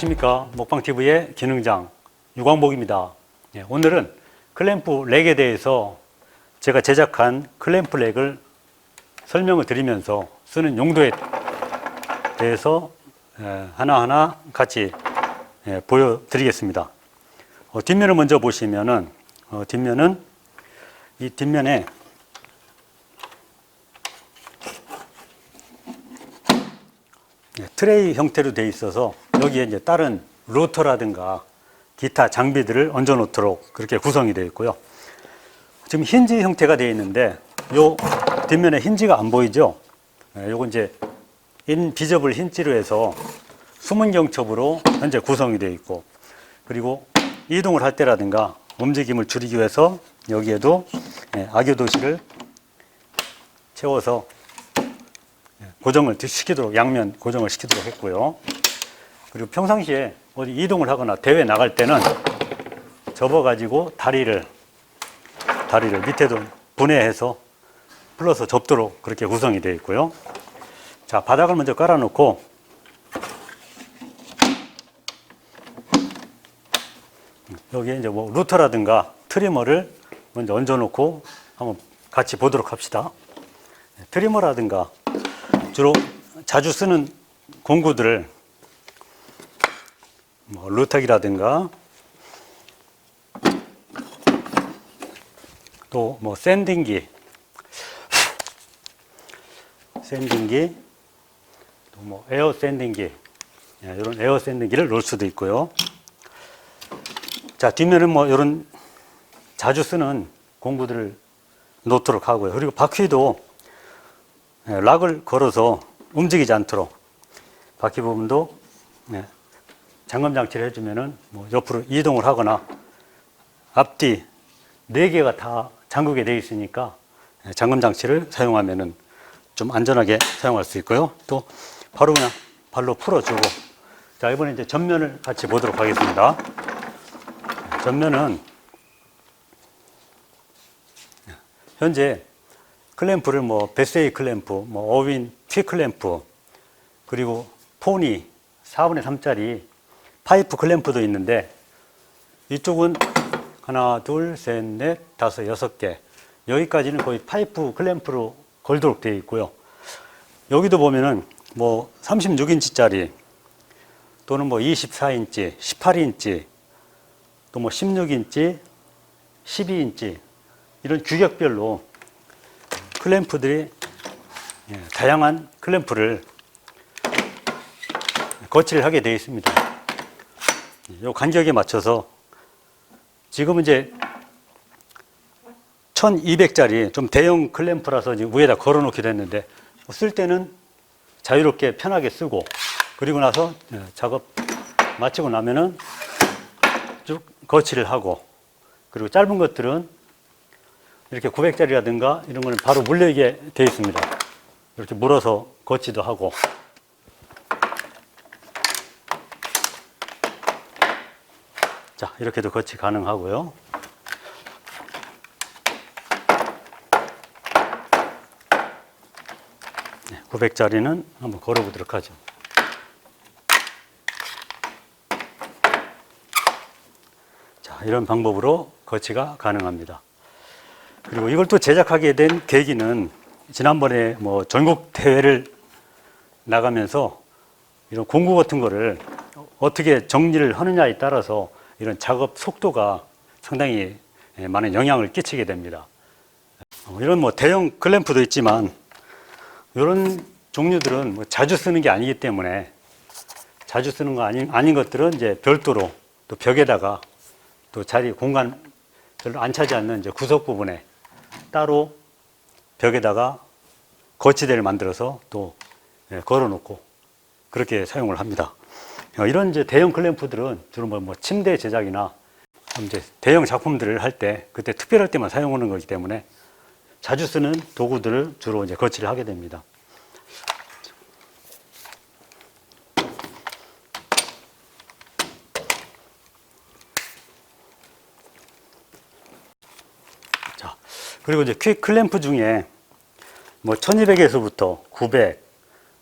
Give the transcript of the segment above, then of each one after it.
안녕하십니까? 먹방TV의 기능장 유광복입니다. 예, 오늘은 클램프 렉에 대해서 제가 제작한 클램프 렉을 설명을 드리면서 쓰는 용도에 대해서 예, 하나하나 같이 예, 보여드리겠습니다. 어, 뒷면을 먼저 보시면은 어, 뒷면은 이 뒷면에 예, 트레이 형태로 되어 있어서 여기에 이제 다른 로터라든가 기타 장비들을 얹어 놓도록 그렇게 구성이 되어 있고요. 지금 힌지 형태가 되어 있는데 요 뒷면에 힌지가 안 보이죠? 예, 요건 이제 인비저블 힌지로 해서 숨은 경첩으로 현재 구성이 되어 있고 그리고 이동을 할 때라든가 움직임을 줄이기 위해서 여기에도 예, 악유 도시를 채워서 고정을 시키도록 양면 고정을 시키도록 했고요. 그리고 평상시에 어디 이동을 하거나 대회 나갈 때는 접어 가지고 다리를 다리를 밑에도 분해해서 풀러서 접도록 그렇게 구성이 되어 있고요. 자, 바닥을 먼저 깔아 놓고 여기에 이제 뭐 루터라든가 트리머를 먼저 얹어 놓고 한번 같이 보도록 합시다. 트리머라든가 주로 자주 쓰는 공구들을 뭐 루터기라든가 또 뭐 샌딩기 샌딩기 또 뭐 에어 샌딩기 예, 이런 에어 샌딩기를 놓을 수도 있고요. 자 뒷면은 뭐 이런 자주 쓰는 공구들을 놓도록 하고요. 그리고 바퀴도 예, 락을 걸어서 움직이지 않도록 바퀴 부분도 예, 잠금 장치를 해주면은 뭐 옆으로 이동을 하거나 앞뒤 네 개가 다 잠그게 되어 있으니까 예, 잠금 장치를 사용하면은 좀 안전하게 사용할 수 있고요. 또 바로 그냥 발로 풀어주고 자 이번에 이제 전면을 같이 보도록 하겠습니다. 전면은 현재 클램프를 뭐 베세이 클램프, 뭐 어윈 티 클램프, 그리고 포니 4분의 3짜리 파이프 클램프도 있는데 이쪽은 하나, 둘, 셋, 넷, 다섯, 여섯 개. 여기까지는 거의 파이프 클램프로 걸도록 되어 있고요. 여기도 보면은 뭐 36인치짜리 또는 뭐 24인치, 18인치, 또 뭐 16인치, 12인치 이런 규격별로 클램프들이 예, 다양한 클램프를 거치를 하게 되어 있습니다. 이 간격에 맞춰서 지금은 이제 1200짜리 좀 대형 클램프라서 지금 위에다 걸어 놓기도 했는데 쓸 때는 자유롭게 편하게 쓰고 그리고 나서 예, 작업 마치고 나면은 쭉 거치를 하고 그리고 짧은 것들은 이렇게 900짜리라든가 이런 거는 바로 물리게 되어 있습니다. 이렇게 물어서 거치도 하고. 자, 이렇게도 거치 가능하고요. 네, 900짜리는 한번 걸어보도록 하죠. 자, 이런 방법으로 거치가 가능합니다. 그리고 이걸 또 제작하게 된 계기는 지난번에 뭐 전국 대회를 나가면서 이런 공구 같은 거를 어떻게 정리를 하느냐에 따라서 이런 작업 속도가 상당히 많은 영향을 끼치게 됩니다. 어, 이런 뭐 대형 클램프도 있지만 이런 종류들은 뭐 자주 쓰는 게 아니기 때문에 자주 쓰는 거 아닌, 아닌 것들은 이제 별도로 또 벽에다가 또 자리 공간 별로 안 차지 않는 이제 구석 부분에 따로 벽에다가 거치대를 만들어서 또 예, 걸어 놓고 그렇게 사용을 합니다. 어, 이런 이제 대형 클램프들은 주로 뭐, 뭐 침대 제작이나 이제 대형 작품들을 할 때 그때 특별할 때만 사용하는 거기 때문에 자주 쓰는 도구들을 주로 이제 거치를 하게 됩니다. 자, 그리고 이제 퀵 클램프 중에 뭐 1200에서부터 900,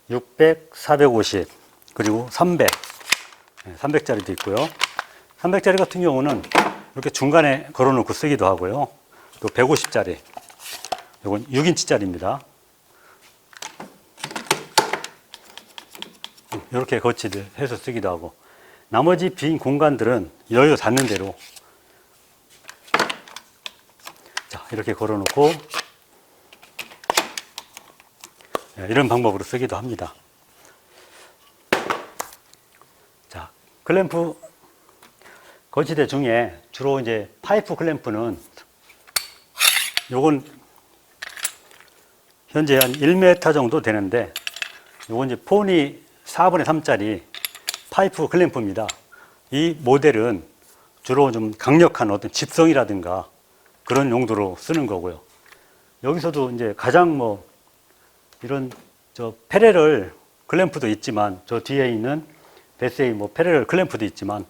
600, 450, 그리고 300 300짜리도 있고요. 300짜리 같은 경우는 이렇게 중간에 걸어놓고 쓰기도 하고요. 또 150짜리. 이건 6인치짜리입니다. 이렇게 거치들 해서 쓰기도 하고 나머지 빈 공간들은 여유 닿는 대로 자 이렇게 걸어놓고 예, 이런 방법으로 쓰기도 합니다. 자 클램프 거치대 중에 주로 이제 파이프 클램프는 요건 현재 한 1m 정도 되는데 요건 이제 폰이 4분의 3짜리 파이프 클램프입니다. 이 모델은 주로 좀 강력한 어떤 집성이라든가 그런 용도로 쓰는 거고요. 여기서도 이제 가장 뭐 이런 저 페레럴 클램프도 있지만 저 뒤에 있는 베세이 뭐 페레럴 클램프도 있지만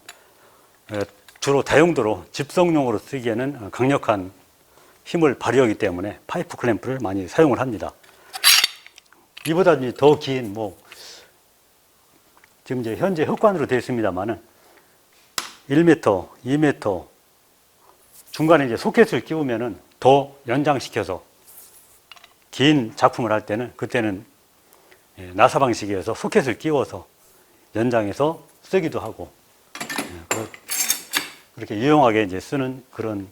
에, 주로 다용도로 집성용으로 쓰기에는 강력한 힘을 발휘하기 때문에 파이프 클램프를 많이 사용을 합니다. 이보다 더 긴 뭐 지금 이제 현재 흑관으로 되어 있습니다만은 1m, 2m 중간에 이제 소켓을 끼우면은 더 연장시켜서 긴 작품을 할 때는 그때는 예, 나사 방식이어서 소켓을 끼워서 연장해서 쓰기도 하고 예, 그- 그렇게 유용하게 이제 쓰는 그런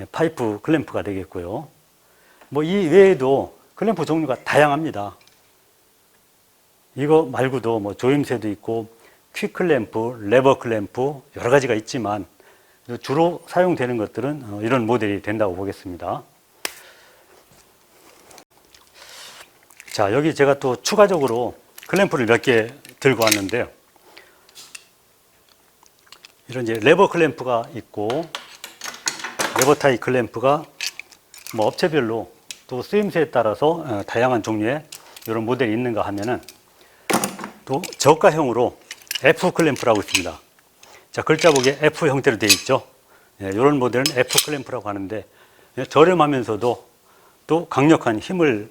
예, 파이프 클램프가 되겠고요. 뭐 이 외에도 클램프 종류가 다양합니다. 이거 말고도 뭐 조임새도 있고 퀵 클램프, 레버 클램프 여러 가지가 있지만 주로 사용되는 것들은 어, 이런 모델이 된다고 보겠습니다. 자, 여기 제가 또 추가적으로 클램프를 몇 개 들고 왔는데요. 이런 이제 레버 클램프가 있고 레버 타입 클램프가 뭐 업체별로 또 쓰임새에 따라서 어, 다양한 종류의 이런 모델이 있는가 하면은 또 저가형으로 F 클램프라고 있습니다. 자, 글자 보기에 F 형태로 되어 있죠. 예, 이런 모델은 F 클램프라고 하는데 예, 저렴하면서도 또 강력한 힘을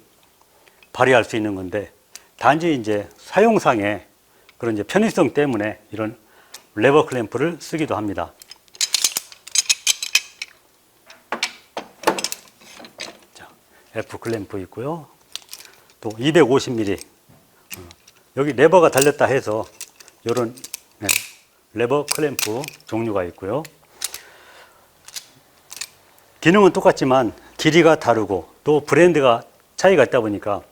발휘할 수 있는 건데 단지 이제 사용상의 그런 이제 편의성 때문에 이런 레버 클램프를 쓰기도 합니다. 자, F 클램프 있고요. 또 250mm 여기 레버가 달렸다 해서 이런 네, 레버 클램프 종류가 있고요. 기능은 똑같지만 길이가 다르고 또 브랜드가 차이가 있다 보니까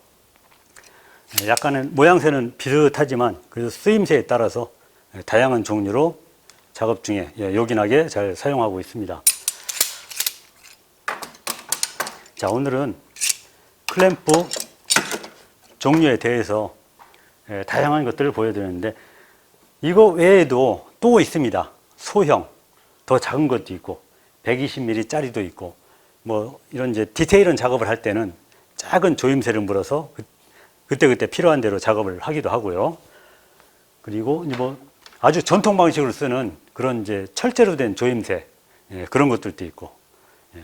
약간은 모양새는 비슷하지만 그 쓰임새에 따라서 다양한 종류로 작업 중에 예, 요긴하게 잘 사용하고 있습니다. 자, 오늘은 클램프 종류에 대해서 예, 다양한 것들을 보여드렸는데 이거 외에도 또 있습니다. 소형, 더 작은 것도 있고 120mm 짜리도 있고 뭐 이런 이제 디테일한 작업을 할 때는 작은 조임새를 물어서 그- 그때그때 필요한 대로 작업을 하기도 하고요. 그리고 뭐 아주 전통 방식으로 쓰는 그런 이제 철제로 된 조임새 예, 그런 것들도 있고 예.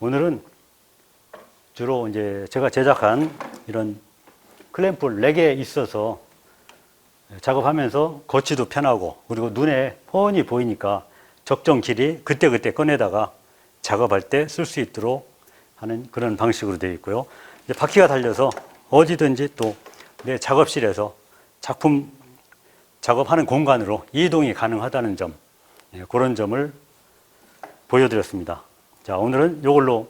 오늘은 주로 이제 제가 제작한 이런 클램프 렉에 있어서 작업하면서 거치도 편하고 그리고 눈에 훤히 보이니까 적정 길이 그때그때 꺼내다가 작업할 때 쓸 수 있도록 하는 그런 방식으로 되어 있고요. 바퀴가 달려서 어디든지 또 내 작업실에서 작품 작업하는 공간으로 이동이 가능하다는 점 예, 그런 점을 보여드렸습니다. 자 오늘은 이걸로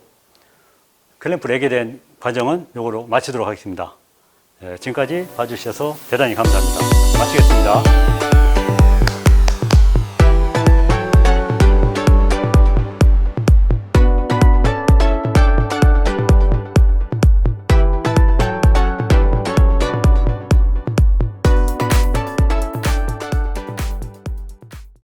클램프 렉에 대한 과정은 이걸로 마치도록 하겠습니다. 예, 지금까지 봐주셔서 대단히 감사합니다. 마치겠습니다.